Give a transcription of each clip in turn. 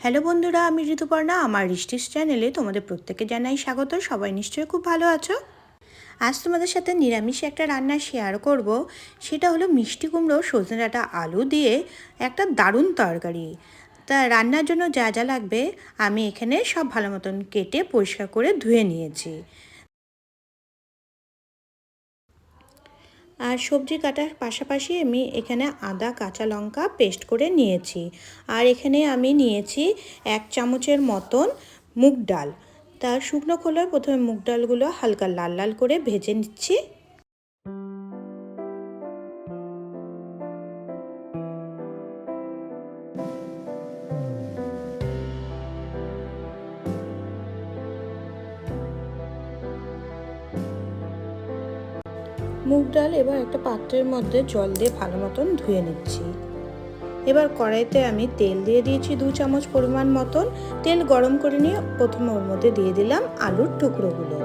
Hello বন্ধুরা, আমি ঋতুপর্ণা। আমার রিস্টিস চ্যানেলে তোমাদের প্রত্যেকে জানাই স্বাগত। সবাই নিশ্চয়ই খুব ভালো আছো? আজ তোমাদের সাথে নিরামিষে একটা রান্না শেয়ার করব। সেটা হলো মিষ্টি কুমড়ো, সজনে ডাটা, আলু দিয়ে একটা দারুণ তরকারি। তা রান্নার জন্য যা যা লাগবে আমি এখানে সব ভালো মতন কেটে পরিষ্কার করে ধুয়ে নিয়েছি। আর সবজি কাটার পাশাপাশি আমি এখানে আদা, কাঁচা লঙ্কা পেস্ট করে নিয়েছি। আর এখানে আমি নিয়েছি এক চামচের মতন মুগ ডাল। তার শুকনো খোলার প্রথমে মুগ ডালগুলো হালকা লাল লাল করে ভেজে নিচ্ছি। মুগ ডাল এবার একটা পাত্রের মধ্যে জল দিয়ে ভালো মতন ধুয়ে নিচ্ছি। এবার কড়াইতে আমি তেল দিয়ে দিয়েছি দু চামচ পরিমাণ মতন। তেল গরম করে নিয়ে প্রথমে ওর মধ্যে দিয়ে দিলাম আলুর টুকরোগুলো।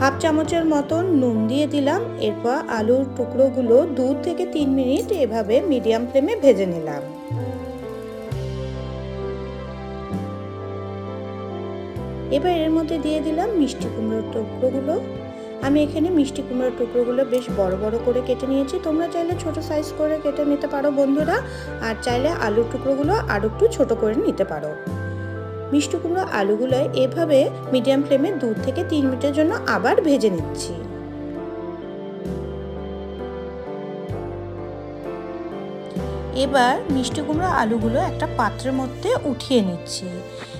হাফ চামচের মতন নুন দিয়ে দিলাম। এরপর আলুর টুকরোগুলো দু থেকে তিন মিনিট এভাবে মিডিয়াম ফ্লেমে ভেজে নিলাম। এবার এর মধ্যে দিয়ে দিলাম মিষ্টি কুমড়োর টুকরোগুলো। আমি এখানে মিষ্টি কুমড়োর টুকরোগুলো বেশ বড় বড় করে কেটে নিয়েছি। তোমরা চাইলে ছোট সাইজ করে কেটে নিতে পারো বন্ধুরা। আর চাইলে আলুর টুকরোগুলো আরও একটু ছোট করে নিতে পারো। মিষ্টি কুমড়ো আলুগুলো এভাবে মিডিয়াম ফ্লেমে দু থেকে তিন মিনিটের জন্য আবার ভেজে নিচ্ছি। এবার মিষ্টি কুমড়ো আলুগুলো একটা পাত্রের মধ্যে উঠিয়ে নিচ্ছি।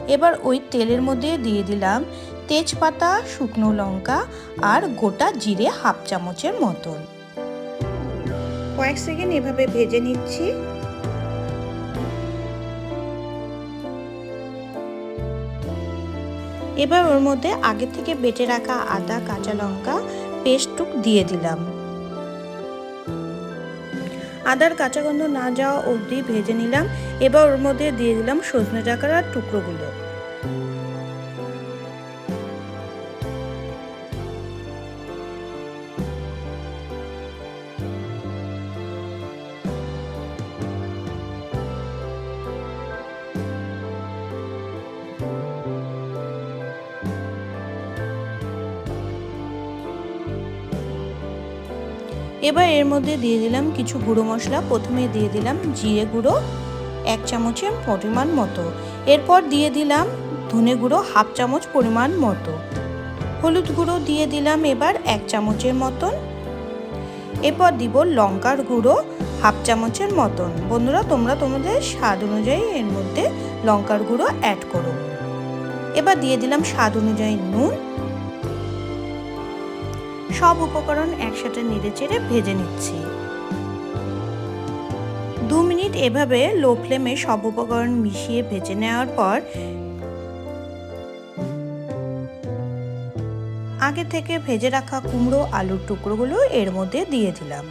এবার ওই তেলের মধ্যে দিয়ে দিলাম তেজপাতা, শুকনো লঙ্কা আর গোটা জিরে হাফ চামচের মতন। কয়েক সেকেন্ড এভাবে ভেজে নিচ্ছি। এবার ওর মধ্যে আগে থেকে বেটে রাখা আদা, কাঁচা লঙ্কা, পেস্টটুক দিয়ে দিলাম। আদার কাঁচা গন্ধ না যাওয়া অবধি ভেজে নিলাম। এবার ওর মধ্যে দিয়ে দিলাম সজনে ডাকার আর টুকরোগুলো। এবার এর মধ্যে দিয়ে দিলাম কিছু গুঁড়ো মশলা। প্রথমে দিয়ে দিলাম জিরে গুঁড়ো, এক চামচের পরিমাণ মতো। এরপর দিয়ে দিলাম ধনে গুঁড়ো, হাফ চামচ পরিমাণ মতো। হলুদ গুঁড়ো দিয়ে দিলাম এবার এক চামচের মতন। এরপর দিব লঙ্কার গুঁড়ো, হাফ চামচের মতন। বন্ধুরা, তোমরা তোমাদের স্বাদ অনুযায়ী এর মধ্যে লঙ্কার গুঁড়ো অ্যাড করো। এবার দিয়ে দিলাম স্বাদ অনুযায়ী নুন। সব উপকরণ একসাথে নেড়ে চেড়ে ভেজে নিচ্ছি। দু মিনিট এভাবে লো ফ্লেমে সব উপকরণ মিশিয়ে ভেজে নেওয়ার পর আগে থেকে ভেজে রাখা কুমড়ো আলুর টুকরোগুলো এর মধ্যে দিয়ে দিলাম।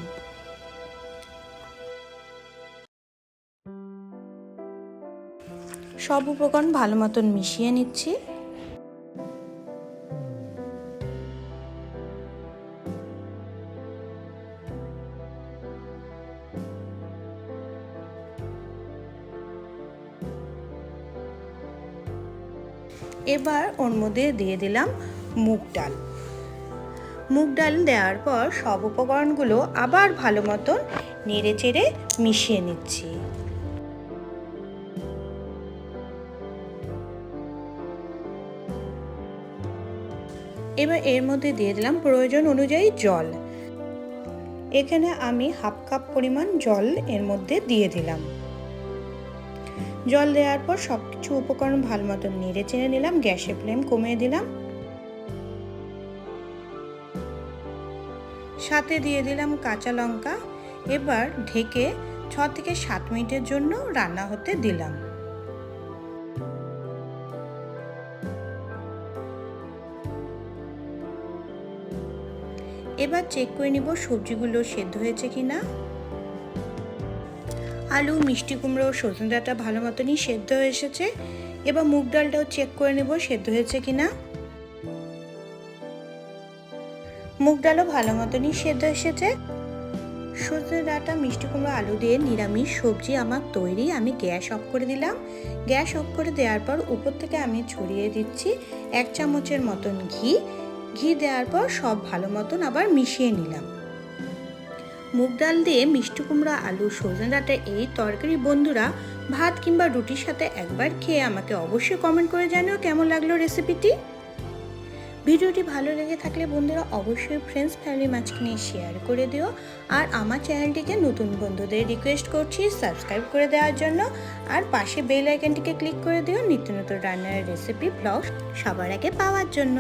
সব উপকরণ ভালো মতন মিশিয়ে নিচ্ছি। এবার ওর মধ্যে দিয়ে দিলাম মুগ ডাল। মুগ ডাল দেওয়ার পর সব উপকরণগুলো আবার ভালো মতন নেড়ে চেড়ে মিশিয়ে নিচ্ছি। এবার এর মধ্যে দিয়ে দিলাম প্রয়োজন অনুযায়ী জল। এখানে আমি হাফ কাপ পরিমাণ জল এর মধ্যে দিয়ে দিলাম। জল দেওয়ার পর সব কিছু উপকরণ ভালো মতো নেড়ে চেড়ে নিলাম গ্যাসের ফ্লেম কমিয়ে দিলাম। সাথে দিয়ে দিলাম কাঁচা লঙ্কা। এবার ঢেকে ছ থেকে সাত মিনিটের জন্য রান্না হতে দিলাম। এবার চেক করে নিব সবজিগুলো সেদ্ধ হয়েছে কিনা। আলু, মিষ্টি কুমড়ো, সজনে ডাঁটা ভালো মতনই সেদ্ধ হয়ে এসেছে। এবার মুগ ডালটাও চেক করে নেব সেদ্ধ হয়েছে কিনা। মুগ ডালও ভালো মতনই সেদ্ধ এসেছে। সজনে ডাঁটা, মিষ্টি কুমড়ো, আলু দিয়ে নিরামিষ সবজি আমার তৈরি। আমি গ্যাস অফ করে দিলাম। গ্যাস অফ করে দেওয়ার পর উপর থেকে আমি ছড়িয়ে দিচ্ছি এক চামচের মতন ঘি। ঘি দেওয়ার পর সব ভালো মতন আবার মিশিয়ে নিলাম। মুগ ডাল দিয়ে মিষ্টি কুমড়া, আলু, সজনে ডাঁটা এই তরকারি বন্ধুরা ভাত কিংবা রুটির সাথে একবার খেয়ে আমাকে অবশ্যই কমেন্ট করে জানিও কেমন লাগল রেসিপিটি ভিডিওটি ভালো লেগে থাকলে বন্ধুরা অবশ্যই ফ্রেন্ডস ফ্যামিলি মাঝখানে শেয়ার করে দিও। আর আমার চ্যানেলটিকে নতুন বন্ধুদের রিকোয়েস্ট করছি সাবস্ক্রাইব করে দেওয়ার জন্য। আর পাশে বেল আইকনটিকে ক্লিক করে দিও নিত্য নতুন রান্নার রেসিপি ব্লগ সবার আগে পাওয়ার জন্য।